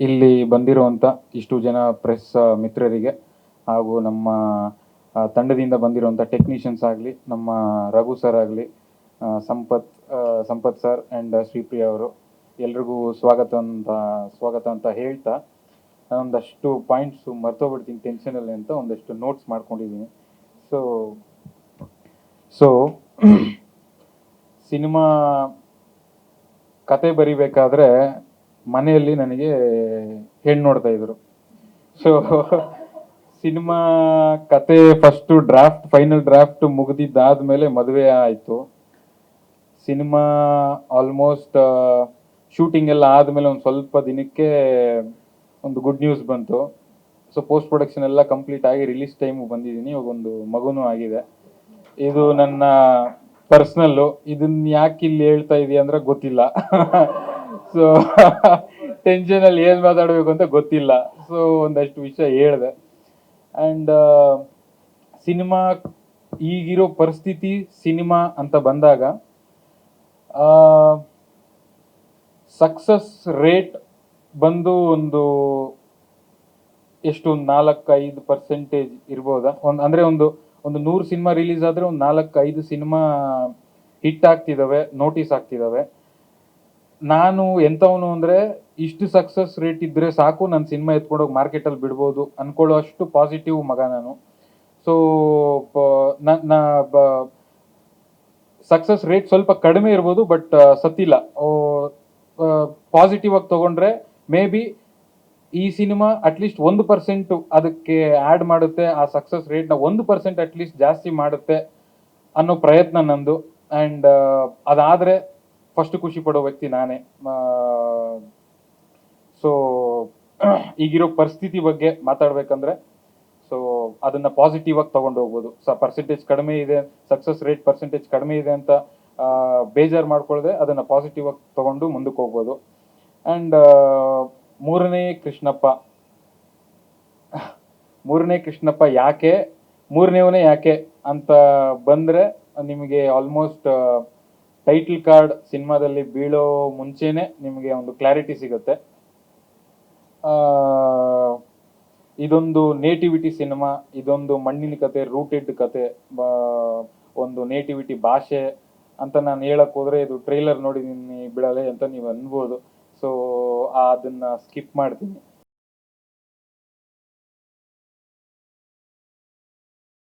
ಇಲ್ಲಿ ಬಂದಿರುವಂಥ ಇಷ್ಟು ಜನ ಪ್ರೆಸ್ ಮಿತ್ರರಿಗೆ ಹಾಗೂ ನಮ್ಮ ತಂಡದಿಂದ ಬಂದಿರುವಂಥ ಟೆಕ್ನಿಷಿಯನ್ಸ್ ಆಗಲಿ, ನಮ್ಮ ರಘು ಸರ್ ಆಗಲಿ ಸಂಪತ್ ಸಂಪತ್ ಸರ್ ಆ್ಯಂಡ್ ಶ್ರೀಪ್ರಿಯ ಅವರು ಎಲ್ರಿಗೂ ಸ್ವಾಗತ ಅಂತ ಸ್ವಾಗತ ಅಂತ ಹೇಳ್ತಾ ನಾನೊಂದಷ್ಟು ಪಾಯಿಂಟ್ಸು ಮರ್ತೋಗ್ಬಿಡ್ತೀನಿ ಟೆನ್ಷನಲ್ಲಿ ಅಂತ ಒಂದಷ್ಟು ನೋಟ್ಸ್ ಮಾಡ್ಕೊಂಡಿದ್ದೀನಿ. ಸೊ ಸೊ ಸಿನಿಮಾ ಕತೆ ಬರಿಬೇಕಾದ್ರೆ ಮನೆಯಲ್ಲಿ ನನಗೆ ಹೆಣ್ಣು ನೋಡ್ತಾ ಇದ್ರು. ಸೊ ಸಿನಿಮಾ ಕತೆ ಫಸ್ಟ್ ಡ್ರಾಫ್ಟ್ ಫೈನಲ್ ಡ್ರಾಫ್ಟ್ ಮುಗಿದಿದ್ದಾದ್ಮೇಲೆ ಮದುವೆ ಆಯಿತು. ಸಿನಿಮಾ ಆಲ್ಮೋಸ್ಟ್ ಶೂಟಿಂಗ್ ಎಲ್ಲ ಆದಮೇಲೆ ಒಂದು ಸ್ವಲ್ಪ ದಿನಕ್ಕೆ ಒಂದು ಗುಡ್ ನ್ಯೂಸ್ ಬಂತು. ಸೊ ಪೋಸ್ಟ್ ಪ್ರೊಡಕ್ಷನ್ ಎಲ್ಲ ಕಂಪ್ಲೀಟ್ ಆಗಿ ರಿಲೀಸ್ ಟೈಮ್ ಬಂದಿದ್ದೀನಿ. ಇವಾಗ ಒಂದು ಮಗುನೂ ಆಗಿದೆ. ಇದು ನನ್ನ ಪರ್ಸ್ನಲ್ಲು ಇದನ್ನ ಯಾಕೆ ಇಲ್ಲಿ ಹೇಳ್ತಾ ಇದೀಯ ಅಂದ್ರೆ ಗೊತ್ತಿಲ್ಲ. ಸೊ ಟೆನ್ಷನ್ ಅಲ್ಲಿ ಏನ್ ಮಾತಾಡ್ಬೇಕು ಅಂತ ಗೊತ್ತಿಲ್ಲ. ಸೊ ಒಂದಷ್ಟು ವಿಷಯ ಹೇಳಿದೆ. ಅಂಡ್ ಸಿನಿಮಾ ಈಗಿರೋ ಪರಿಸ್ಥಿತಿ ಸಿನಿಮಾ ಅಂತ ಬಂದಾಗ ಸಕ್ಸಸ್ ರೇಟ್ ಬಂದು ಒಂದು ಎಷ್ಟು ಒಂದು ನಾಲ್ಕು ಐದು ಪರ್ಸೆಂಟೇಜ್ ಇರ್ಬೋದಾ? ಒಂದು, ಅಂದ್ರೆ ಒಂದು ಒಂದು ನೂರು ಸಿನಿಮಾ ರಿಲೀಸ್ ಆದ್ರೆ ಒಂದು ನಾಲ್ಕು ಐದು ಸಿನಿಮಾ ಹಿಟ್ ಆಗ್ತಿದಾವೆ ನೋಟಿಸ್ ಆಗ್ತಿದಾವೆ. ನಾನು ಎಂಥವನು ಅಂದ್ರೆ ಇಷ್ಟು ಸಕ್ಸಸ್ ರೇಟ್ ಇದ್ರೆ ಸಾಕು ನನ್ನ ಸಿನಿಮಾ ಎತ್ಕೊಂಡೋಗಿ ಮಾರ್ಕೆಟಲ್ಲಿ ಬಿಡ್ಬೋದು ಅನ್ಕೊಳ್ಳೋ ಅಷ್ಟು ಪಾಸಿಟಿವ್ ಮಗ ನಾನು. ಸೊ ನನ್ನ ಸಕ್ಸಸ್ ರೇಟ್ ಸ್ವಲ್ಪ ಕಡಿಮೆ ಇರ್ಬೋದು ಬಟ್ ಸತ್ತಿಲ್ಲ. ಪಾಸಿಟಿವ್ ಆಗಿ ತಗೊಂಡ್ರೆ ಮೇ ಬಿ ಈ ಸಿನಿಮಾ ಅಟ್ಲೀಸ್ಟ್ ಒಂದು ಪರ್ಸೆಂಟ್ ಅದಕ್ಕೆ ಆ್ಯಡ್ ಮಾಡುತ್ತೆ, ಆ ಸಕ್ಸಸ್ ರೇಟ್ನ ಒಂದು ಪರ್ಸೆಂಟ್ ಅಟ್ಲೀಸ್ಟ್ ಜಾಸ್ತಿ ಮಾಡುತ್ತೆ ಅನ್ನೋ ಪ್ರಯತ್ನ ನಂದು. ಆ್ಯಂಡ್ ಅದಾದರೆ ಫಸ್ಟ್ ಖುಷಿ ಪಡೋ ವ್ಯಕ್ತಿ ನಾನೇ. ಸೊ ಈಗಿರೋ ಪರಿಸ್ಥಿತಿ ಬಗ್ಗೆ ಮಾತಾಡ್ಬೇಕಂದ್ರೆ ಸೊ ಅದನ್ನ ಪಾಸಿಟಿವ್ ಆಗಿ ತಗೊಂಡು ಹೋಗ್ಬೋದು. ಸ ಪರ್ಸೆಂಟೇಜ್ ಕಡಿಮೆ ಇದೆ ಸಕ್ಸಸ್ ರೇಟ್ ಪರ್ಸೆಂಟೇಜ್ ಕಡಿಮೆ ಇದೆ ಅಂತ ಬೇಜಾರು ಮಾಡ್ಕೊಳ್ಳದೆ ಅದನ್ನ ಪಾಸಿಟಿವ್ ಆಗಿ ತಗೊಂಡು ಮುಂದಕ್ಕೆ ಹೋಗ್ಬೋದು. ಅಂಡ್ ಮೂರನೇ ಕೃಷ್ಣಪ್ಪ. ಮೂರನೇ ಕೃಷ್ಣಪ್ಪ ಯಾಕೆ, ಮೂರನೇವನೇ ಯಾಕೆ ಅಂತ ಬಂದ್ರೆ ನಿಮಗೆ ಆಲ್ಮೋಸ್ಟ್ ಟೈಟಲ್ ಕಾರ್ಡ್ ಸಿನಿಮಾದಲ್ಲಿ ಬೀಳೋ ಮುಂಚೆನೆ ನಿಮಗೆ ಒಂದು ಕ್ಲಾರಿಟಿ ಸಿಗುತ್ತೆ. ಇದೊಂದು ನೇಟಿವಿಟಿ ಸಿನಿಮಾ, ಇದೊಂದು ಮಣ್ಣಿನ ಕತೆ, ರೂಟೆಡ್ ಕತೆ ಒಂದು ನೇಟಿವಿಟಿ ಭಾಷೆ ಅಂತ ನಾನು ಹೇಳಕ್ ಹೋದ್ರೆ ಇದು ಟ್ರೈಲರ್ ನೋಡಿದೀನಿ ಬಿಡಲೆ ಅಂತ ನೀವು ಅನ್ಬೋದು. ಸೊ ಅದನ್ನ ಸ್ಕಿಪ್ ಮಾಡ್ತೀನಿ.